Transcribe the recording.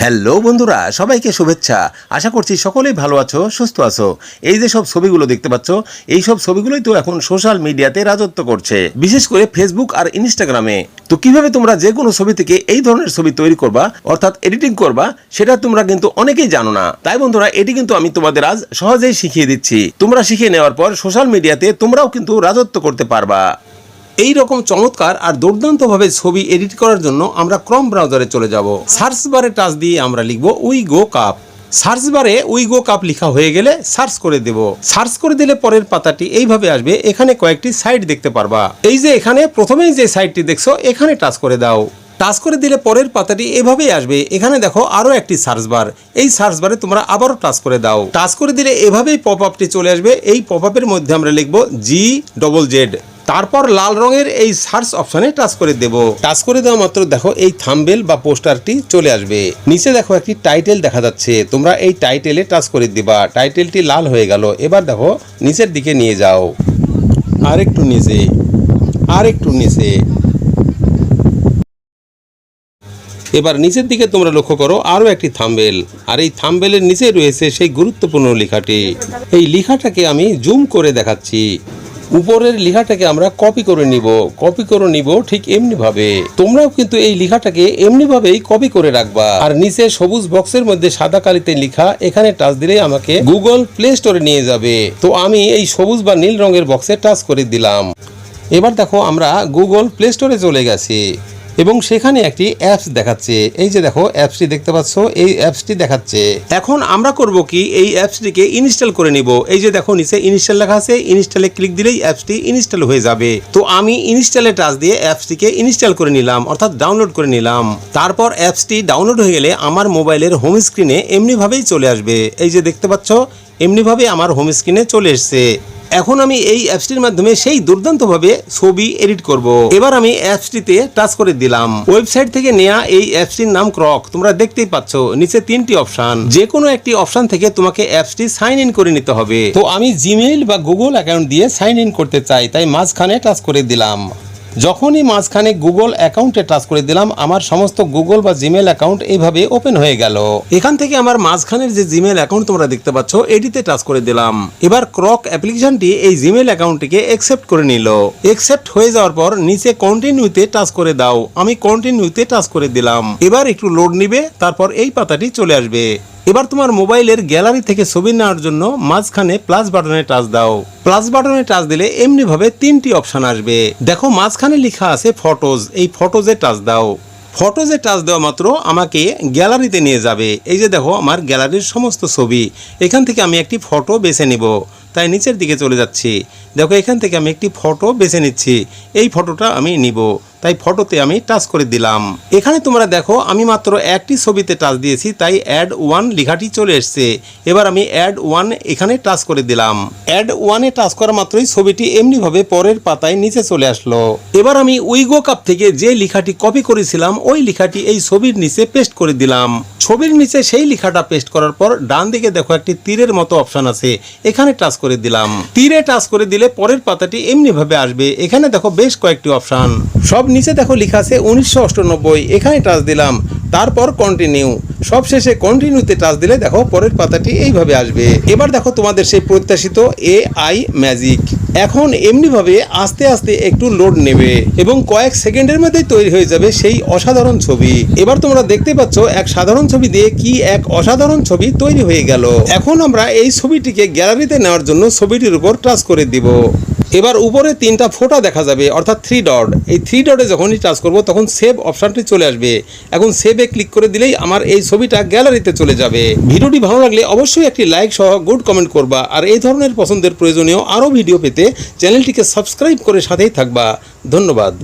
Hello বন্ধুরা, সবাইকে শুভেচ্ছা। আশা করছি সকলেই ভালো আছো, সুস্থ আছো। এই যে সব ছবিগুলো দেখতে পাচ্ছ, এই সব ছবিগুলোই তো এখন সোশ্যাল মিডিয়াতে রাজত্ব করছে। বিশেষ করে ফেসবুক আর ইনস্টাগ্রামে তো কীভাবে তোমরা যে কোনো ছবি থেকে এই ধরনের ছবি তৈরি করবা, অর্থাৎ এডিটিং করবা, সেটা তোমরা কিন্তু অনেকেই জানো না। তাই বন্ধুরা, এটি কিন্তু আমি তোমাদের আজ সহজেই শিখিয়ে দিচ্ছি। তোমরা শিখিয়ে নেওয়ার পর সোশ্যাল মিডিয়াতে তোমরাও কিন্তু রাজত্ব করতে পারবা। এই রকম চমৎকার আর দুর্দান্তভাবে ছবি এডিট করার জন্য আমরা ক্রম ব্রাউজারে চলে যাব। সার্চ বারে টাচ দিয়ে আমরা লিখব উই গো কাপ। সার্চ বারে উই গো কাপ লেখা হয়ে গেলে সার্চ করে দেব। সার্চ করে দিলে পরের পাতাটি এইভাবে আসবে, এখানে কয়েকটি সাইট দেখতে পারবা। এই যে এখানে প্রথমেই যে সাইটটি দেখছ, এখানে টাচ করে দাও। টাচ করে দিলে পরের পাতাটি এভাবেই আসবে, এখানে দেখো আরও একটি সার্চ বার। এই সার্চ বারে তোমরা আবারও টাচ করে দাও। টাচ করে দিলে এভাবেই পপ আপটি চলে আসবে, এই পপ আপের মধ্যে আমরা লিখব জি ডবল জেড তারপর লাল রঙের এই সার্চ অপশনে টাচ করে দেব। টাচ করে দেওয়া মাত্র দেখো এই থাম্বেল বা পোস্টারটি চলে আসবে। নিচে দেখো একটি টাইটেল দেখা যাচ্ছে। তোমরা এই টাইটেলে টাচ করে দিবা। টাইটেলটি লাল হয়ে গেল। এবার দেখো নিচের দিকে নিয়ে যাও। আর একটু নিচে। আর একটু নিচে। এবার নিচের দিকে তোমরা লক্ষ্য করো, আরও একটি থাম্বেল আর এই থাম্বেলের নিচে রয়েছে সেই গুরুত্বপূর্ণ লেখাটি। এই লেখাটাকে আমি জুম করে দেখাচ্ছি। উপরের লিখাটাকে আমরা কপি করে নিব। কপি করে নিব ঠিক এমনি ভাবে তোমরাও কিন্তু এই লিখাটাকে এমনি ভাবেই কপি করে রাখবা। আর নিচে সবুজ বক্সের মধ্যে সাদা কালিতে লিখা, এখানে টাচ দিলে আমাকে গুগল প্লে স্টোরে নিয়ে যাবে। তো আমি এই সবুজ বা নীল রঙের বক্সে টাচ করে দিলাম। এবার দেখো আমরা গুগল প্লে স্টোরে চলে গেছি। এবং সেখানে একটি অ্যাপস দেখাচ্ছে। এই যে দেখো অ্যাপসটি দেখতে পাচ্ছ, এই অ্যাপসটি দেখাচ্ছে। এখন আমরা করব কি, এই অ্যাপসটিকে ইনস্টল করে নিব। এই যে দেখো, নিচে ইনস্টল লেখা আছে ইনস্টলে ক্লিক দিলেই অ্যাপসটি ইনস্টল হয়ে যাবে। তো আমি ইনস্টলে টাচ দিয়ে অ্যাপসটিকে ইনস্টল করে নিলাম, অর্থাৎ ডাউনলোড করে নিলাম। তারপর অ্যাপসটি ডাউনলোড হয়ে গেলে আমার মোবাইলের হোম স্ক্রিনে এমনিভাবেই চলে আসবে। এই যে দেখতে পাচ্ছ এমনিভাবে আমার হোম স্ক্রিনে চলে এসছে। এখন আমি এই অ্যাপসটির মাধ্যমে সেই দুর্দান্তভাবে ছবি এডিট করব। এবার আমি অ্যাপসটিতে টাচ করে দিলাম। ওয়েবসাইট থেকে নেয়া এই অ্যাপসটির নাম ক্রক। তোমরা দেখতেই পাচ্ছ, নিচে তিনটি অপশান। যে কোনো একটি অপশান থেকে তোমাকে অ্যাপসটি সাইন ইন করে নিতে হবে। তো আমি জিমেইল বা গুগল অ্যাকাউন্ট দিয়ে সাইন ইন করতে চাই, তাই মাঝখানে টাচ করে দিলাম। যখনই মাঝখানে গুগল অ্যাকাউন্টে টাচ করে দিলাম, আমার সমস্ত গুগল বা জিমেল অ্যাকাউন্ট এইভাবে ওপেন হয়ে গেল। এখান থেকে আমার মাঝখানের যে জিমেল অ্যাকাউন্ট তোমরা দেখতে পাচ্ছ, এটিতে টাচ করে দিলাম। এবার ক্রক অ্যাপ্লিকেশনটি এই জিমেল অ্যাকাউন্টটিকে অ্যাকসেপ্ট করে নিল। অ্যাকসেপ্ট হয়ে যাওয়ার পর নিচে কন্টিনিউতে টাচ করে দাও। আমি কন্টিনিউতে টাচ করে দিলাম। এবার একটু লোড নিবে, তারপর এই পাতাটি চলে আসবে। এবার তোমার মোবাইলের গ্যালারি থেকে ছবি নেওয়ার জন্য মাঝখানে প্লাস বাটনে টাচ দাও। প্লাস বাটনে টাচ দিলে এমনি ভাবে তিনটি অপশন আসবে। দেখো মাঝখানে লেখা আছে ফটোজ এই ফটোজে টাচ দাও। ফটোজে টাচ দেওয়া মাত্র আমাকে গ্যালারিতে নিয়ে যাবে। এই যে দেখো আমার গ্যালারির সমস্ত ছবি। এখান থেকে আমি একটি ফটো বেছে নিব। তাই নিচের দিকে চলে যাচ্ছি। দেখো এখান থেকে আমি একটি ফটো বেছে নিচ্ছি। এই ফটোটা আমি নিব। তাই ফটোতে আমি টাচ করে দিলাম। এখানে তোমরা দেখো, আমি মাত্র একটি ছবিতে টাচ দিয়েছি, তাই অ্যাড ওয়ান লেখাটি চলে এসছে। এবার আমি অ্যাড ওয়ান এখানে টাচ করে দিলাম। অ্যাড ওয়ানে টাচ করা মাত্রই ছবিটি এমনিভাবে পরের পাতায় নিচে চলে আসলো। এবার আমি উইগো কাপ থেকে যে লেখাটি কপি করেছিলাম, ওই লেখাটি এই ছবির নিচে পেস্ট করে দিলাম। ছবির নিচে সেই লেখাটা পেস্ট করার পর ডান দিকে দেখো একটি তীরের মতো অপশন আছে, এখানে টাচ করে দিলাম। তীরে টাচ করে দিলে পরের পাতাটি এমনি ভাবে আসবে। এখানে দেখো বেশ কয়েকটি অপশন সব নিচে দেখো লেখা আছে উনিশশো অষ্টানব্বই, এখানে টাচ দিলাম। তারপর কন্টিনিউ সব শেষে কন্টিনিউতে টাচ দিলে দেখো পরের পাতাটি এইভাবে আসবে। এবার দেখো তোমাদের সেই প্রত্যাশিত এ আই ম্যাজিক এখন এমনিভাবে আস্তে আস্তে একটু লোড নেবে এবং কয়েক সেকেন্ডের মধ্যেই তৈরি হয়ে যাবে সেই অসাধারণ ছবি। এবার তোমরা দেখতে পাচ্ছ এক সাধারণ ছবি দিয়ে কি এক অসাধারণ ছবি তৈরি হয়ে গেল। এখন আমরা এই ছবিটিকে গ্যালারিতে নেওয়ার জন্য ছবিটির উপর টাচ করে দিব। এবার উপরে তিনটা ফোঁটা দেখা যাবে, অর্থাৎ থ্রি ডট এই থ্রি ডটে যখনই টাচ করব, তখন সেভ অপশানটি চলে আসবে। এখন সেভে ক্লিক করে দিলেই আমার এই ছবিটা গ্যালারিতে চলে যাবে। ভিডিওটি ভালো লাগলে অবশ্যই একটি লাইক সহ গুড কমেন্ট করবা। আর এই ধরনের পছন্দের প্রয়োজনীয় আরও ভিডিও পেতে চ্যানেলটিকে সাবস্ক্রাইব করে সাথেই থাকবা। ধন্যবাদ।